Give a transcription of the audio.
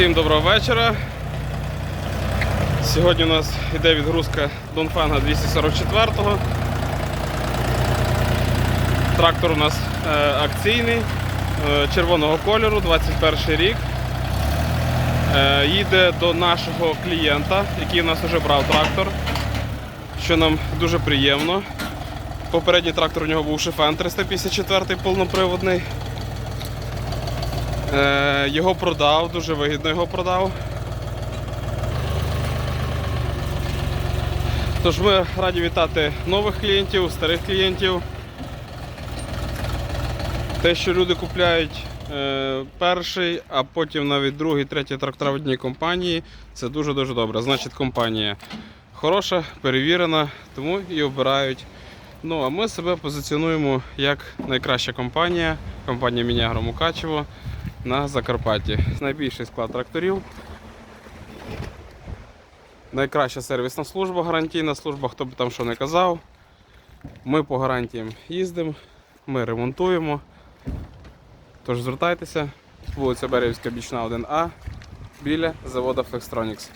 Всім доброго вечора. Сьогодні у нас йде відгрузка Донфенга 244-го. Трактор у нас е, акційний, е, червоного кольору, 21 рік. Е, їде до нашого клієнта, який у нас вже брав трактор, що нам дуже приємно. Попередній трактор у нього був Шифен 354 повноприводний. Е, його продав, дуже вигідно його продав. Тож ми раді вітати нових клієнтів, старих клієнтів. Те, що люди купляють е, перший, а потім навіть другий, третій трактор в одній компанії, це дуже-дуже добре. Значить, компанія хороша, перевірена, тому і обирають. Ну, а ми себе позиціонуємо як найкраща компанія, компанія Мінягро Мукачево на Закарпатті. Найбільший склад тракторів. Найкраща сервісна служба, гарантійна служба, хто б там що не казав. Ми по гарантіям їздимо, ми ремонтуємо. Тож звертайтеся, вулиця Берівська, бічна 1А, біля заводу Flextronics.